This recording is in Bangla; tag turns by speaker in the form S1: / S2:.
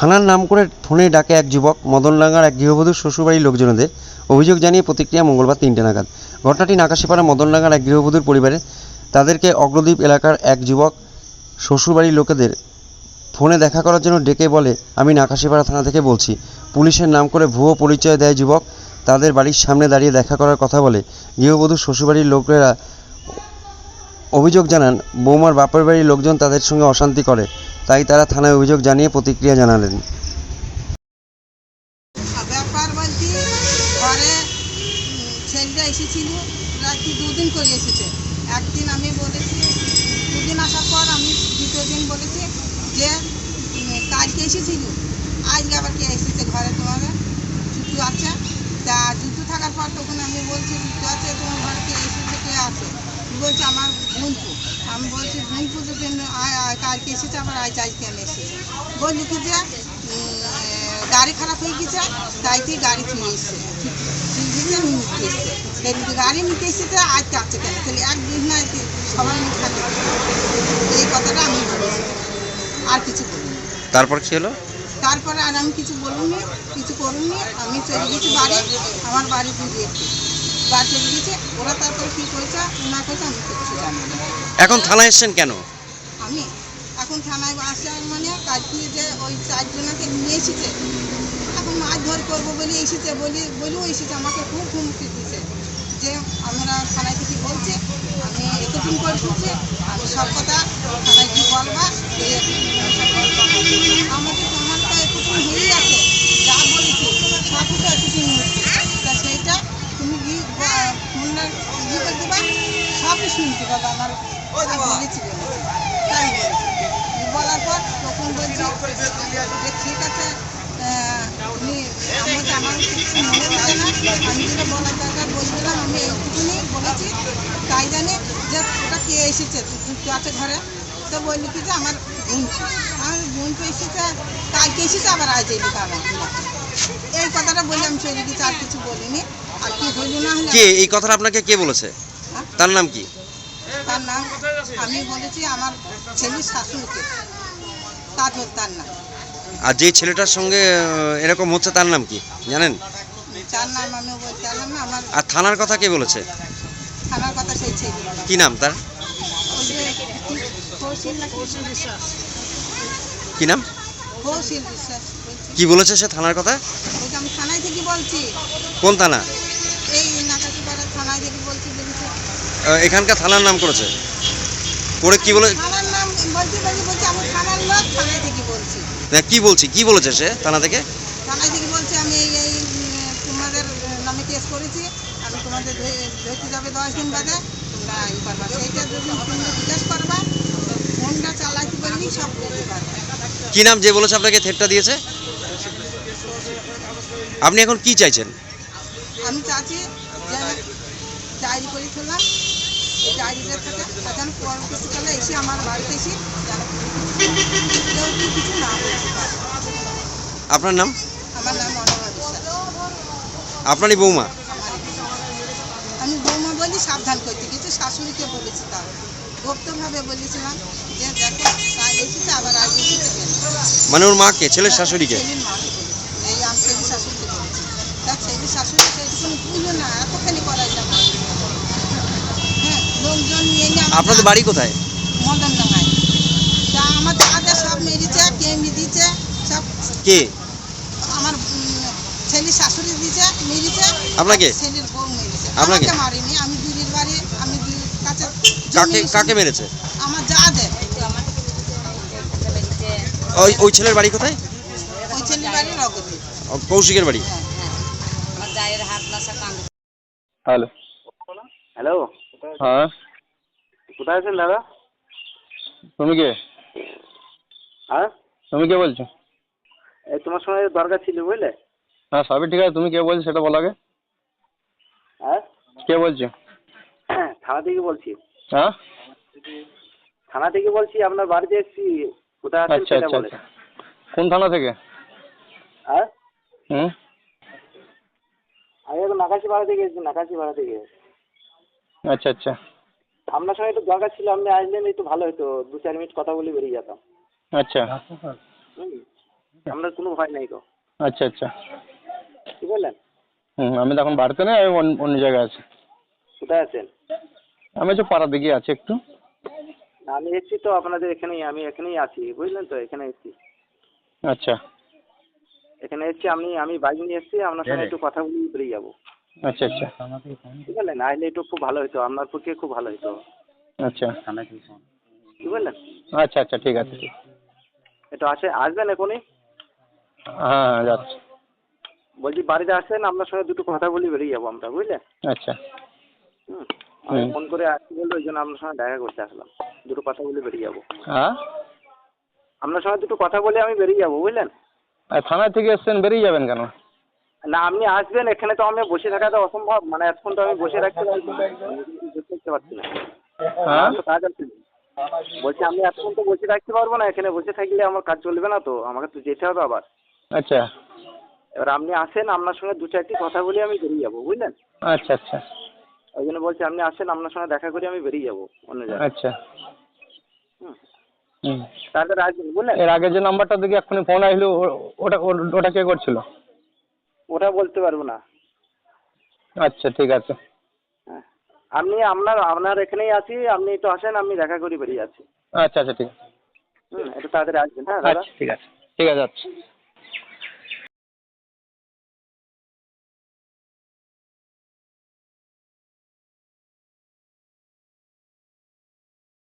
S1: থানার নাম করে ফোনে ডাকে এক যুবক মদনডাঙ্গার এক গৃহবধূর শ্বশুরবাড়ির লোকজনদের অভিযোগ জানিয়ে প্রতিক্রিয়া মঙ্গলবার তিনটে নাগাদ। ঘটনাটি নাকাশিপাড়া মদনডাঙ্গার এক গৃহবধূর পরিবারে। তাদেরকে অগ্রদ্বীপ এলাকার এক যুবক শ্বশুরবাড়ির লোকেদের ফোনে দেখা করার জন্য ডেকে বলে, আমি নাকাশিপাড়া থানা থেকে বলছি। পুলিশের নাম করে ভুয়ো পরিচয় দেয় যুবক। তাদের বাড়ির সামনে দাঁড়িয়ে দেখা করার কথা বলে গৃহবধূর শ্বশুরবাড়ির লোকেরা অভিযোগ জানান, বৌমার বাপের বাড়ির লোকজন তাদের সঙ্গে অশান্তি করে। তাই তারা থানায় অভিযোগ জানিয়ে প্রতিক্রিয়া জানালেন।
S2: ব্যাপার বলছি, ঘরে ছেলেটা করে এসেছে। একদিন আমি বলেছি আসার পর আমি দ্বিতীয় দিন বলেছি যে এসেছিল। আজকে আবার কে এসেছে ঘরে জুতু আছে। তা জুতু থাকার পর তখন আমি বলছি, জুতু আছে, তোমার ঘরে কে এসেছে, কে আছে? বলছে আমার ভুনপু আমি বলছি আয় আয় কালকে এসেছে আবার আজ আজ কেন এসেছে। বললি কি যে গাড়ি খারাপ হয়ে গেছে তাই তুই গাড়ি নিতে তাহলে গাড়ি নিতে এসেছে আজকে আছে কেন? তাহলে একদিন না সবাই থাকে এই কথাটা আমি বলেছি। আর কিছু বলিনি।
S1: তারপর কি হলো?
S2: তারপরে আর আমি কিছু বলিনি কিছু করিনি। আমি চলে গেছি বাড়ি আমার বাড়ি বুঝিয়ে গেছে। ওরা তারপরে কী করেছে? না করেছে আমি কিচ্ছু জানি না।
S1: এখন থানায় এসছেন কেন?
S2: আমি? এখন থানায় আসার মানে কালকে যে ওই চারজনকে নিয়ে এসেছে এখন মাছ ধর করব বলে এসেছে বলি বলেও এসেছে আমাকে খুব হুমকি দিছে যে আমরা থানায় থেকে বলছি আমি এতদিন করে শুনছি আমি সব কথা থানায় কি বলবা আমাকে তোমার তো এতদিন হয়েই আছে শুনছি বাবা আমার বলেছি তাই বলেছি। বলার পর তখন বলছি যে ঠিক আছে আমার কিছু মনে না আমি যেটা বলার দরকার বলছিলাম আমি এইটুকুনি বলেছি। তাই জানি যে ওটা কে এসেছে যুক্ত আছে ঘরে। তো বললি কি যে আমার বোন আমার বোন তো এসেছে কালকে এসেছে আবার আজ এলি আমার এই কথাটা আর কিছু বলিনি আর কি হইল না
S1: কে? এই কথাটা আপনাকে কে বলেছে?
S2: হ্যাঁ?
S1: তার নাম কি?
S2: তার নাম আমি বলেছি আমার ছেলের শাশুড়িকে। কাজল তার নাম।
S1: আর যে ছেলেটার সঙ্গে এরকম হচ্ছে তার নাম কি? জানেন?
S2: তার নাম আমি বলতে পারলাম না আমার
S1: আর থানার কথা কে বলেছে?
S2: থানার কথা সেই ছেলে
S1: কি নাম তার? কি নাম? কি বলেছে সে থানার কথা?
S2: আমি থানায় থেকে বলছি।
S1: কোন থানা
S2: এই নাকাশিপাড়া থানায় থেকে বলছি বলেছি
S1: আহ, এখানকার থানার নাম করেছে? করে কি বলে না, কি বলছি? কি বলেছে সে থানা থেকে?
S2: বলছি আমি এই তোমাদের নামে কেস করেছি আমি তোমাদের ধরতে যাবে দশ দিন বাদে তোমরা ই করবা। সেইটা যদি তোমরা জিজ্ঞেস করবা ফোনটা পারবি সব করতে পারবে।
S1: কি নাম যে বলেছে আপনাকে থেটটা দিয়েছে? আপনি এখন কি চাইছেন?
S2: আমি চাচ্ছি ডায়েরি করে ফেললাম এই ডায়েরিটা থেকে যেন পরবর্তীকালে এসে আমার বাড়িতে এসে কেউ কি কিছু না
S1: আপনার নাম?
S2: আমার নাম
S1: আপনারই বৌমা?
S2: আমি বৌমা বলি সাবধান করতে কিছু শাশুড়িকে বলেছি তাও। গুপ্তভাবে বলেছিলাম যে দেখো কাল এসেছে আবার আজ এসেছে?
S1: মানে ওর মাকে ছেলের শাশুড়িকে
S2: ছেলের মাকে বলেছি এই আমি ছেলের শাশুড়িকে বলেছি তার ছেলের শাশুড়ি সেইটুকুনি বুঝলো না এতখানি করাইলাম হ্যাঁ লোকজন নিয়ে নিয়ে আমার
S1: আপনাদের বাড়ি কোথায়?
S2: তা সব মেরেছে কেমনি দিচ্ছে সব
S1: কে?
S2: আমার উম, ছেলের শাশুড়ি দিছে মেরেছে।
S1: আপনাকে?
S2: ছেলের বউ মেরেছে।
S1: আপনাকে?
S2: আমাকে মারিনি আমি দিদির বাড়ি আমি দিদির কাছে
S1: কাকে
S2: জমি
S1: কাকে মেরেছে?
S2: আমার যা দেয়
S1: ওই ওই ছেলের বাড়ি কোথায়?
S2: ওই ছেলের বাড়ি রগতি
S1: ও, কৌশিকের বাড়ি?
S2: হ্যাঁ হ্যাঁ।
S3: হ্যালো।
S4: হ্যালো।
S3: হ্যাঁ।
S4: কোথায় আছেন দাদা?
S3: তুমি কে?
S4: হ্যাঁ?
S3: তুমি কে বলছো?
S4: এই তোমার সঙ্গে দরকার ছিল বুঝলে?
S3: হ্যাঁ সবই ঠিক আছে। তুমি কে বলছো সেটা বলো আগে।
S4: হ্যাঁ?
S3: কে বলছো?
S4: থানা থেকে বলছি।
S3: হ্যাঁ?
S4: থানা থেকে বলছি আপনার বাড়িতে এসেছি। কোথায় আছেন
S3: আচ্ছা
S4: সেটা
S3: আচ্ছা
S4: বলে
S3: আচ্ছা। কোন থানা থেকে?
S4: হ্যাঁ?
S3: হুম?
S4: আমি এখন নাকাশি ভাড়া থেকে এসেছি নাকাশি ভাড়া থেকে।
S3: আচ্ছা আচ্ছা।
S4: আপনার সঙ্গে একটু দরকার ছিল আপনি আসলেন একটু ভালো হতো দু চার মিনিট কথা বলে বেরিয়ে যেতাম।
S3: আচ্ছা।
S4: আপনার কোনো ভয় নাই তো
S3: আচ্ছা আচ্ছা।
S4: কি বললেন?
S3: হুম আমি তো এখন বাড়িতে নেই আমি অন্য- অন্য জায়গায় আছি।
S4: কোথায় আছেন?
S3: আমি হচ্ছে পাড়ার দিকে আছি একটু।
S4: আমি এসছি তো আপনাদের এখানেই আমি এখানেই আছি বুঝলেন তো এখানে এসছি।
S3: আচ্ছা।
S4: এখানে এসছি আমি আমি বাইক নিয়ে এসছি আপনার সঙ্গে একটু কথা বলে বেরিয়ে যাব।
S3: আচ্ছা আচ্ছা।
S4: কি বললেন? আইলে একটু খুব ভালো হতো আপনার পক্ষে খুব ভালো হতো
S3: আচ্ছা।
S4: কি বললেন?
S3: আচ্ছা আচ্ছা ঠিক আছে ঠিক
S4: একটু আসে আসবেন এখনই?
S3: হ্যাঁ হ্যাঁ যাচ্ছি।
S4: বলছি বাড়িতে আসেন আপনার সঙ্গে দুটো কথা বলে বেরিয়ে যাব আমরা বুঝলেন
S3: আচ্ছা।
S4: হুম আমি ফোন করে আসছি বলল ওই জন্য আপনার সঙ্গে দেখা করতে আসলাম। দুটো কথা বলে বেরিয়ে যাব।
S3: হ্যাঁ?
S4: আপনার সঙ্গে দুটো কথা বলে আমি বেরিয়ে যাব বুঝলেন?
S3: আর থানা থেকে এসছেন বেরিয়ে যাবেন কেন?
S4: না আপনি আসবেন এখানে তো আমি বসে থাকা তো অসম্ভব। মানে এখন তো আমি বসে রাখতে পারছি না।
S3: হ্যাঁ?
S4: আমার তো কাজ আছে। বলছি আমি এতক্ষণ তো বসে রাখতে পারব না এখানে বসে থাকলে আমার কাজ চলবে না তো আমাকে তো যেতে হবে আবার।
S3: আচ্ছা।
S4: এবার আপনি আসেন আপনার সঙ্গে দু চারটি কথা বলে আমি বেরিয়ে যাব বুঝলেন?
S3: আচ্ছা আচ্ছা।
S4: ওই জন্য বলছি আপনি আসেন আপনার সঙ্গে দেখা করে আমি বেরিয়ে যাব অন্য জায়গায়।
S3: আচ্ছা।
S4: তাড়াতাড়ি আসবেন বুঝলেন?
S3: এর আগে যে নাম্বারটা দিকে এক্ষুনি ফোন আসলো ওটা ওটা কে করছিল?
S4: ওটা বলতে পারব না।
S3: আচ্ছা ঠিক আছে।
S4: হ্যাঁ। আপনি আপনার আপনার এখানেই আছি আপনি একটু আসেন আমি দেখা করি বেরিয়ে আছি।
S3: আচ্ছা আচ্ছা ঠিক আছে।
S4: হুম একটু তাড়াতাড়ি আসবেন হ্যাঁ দাদা?
S3: আচ্ছা ঠিক আছে। ঠিক আছে আচ্ছা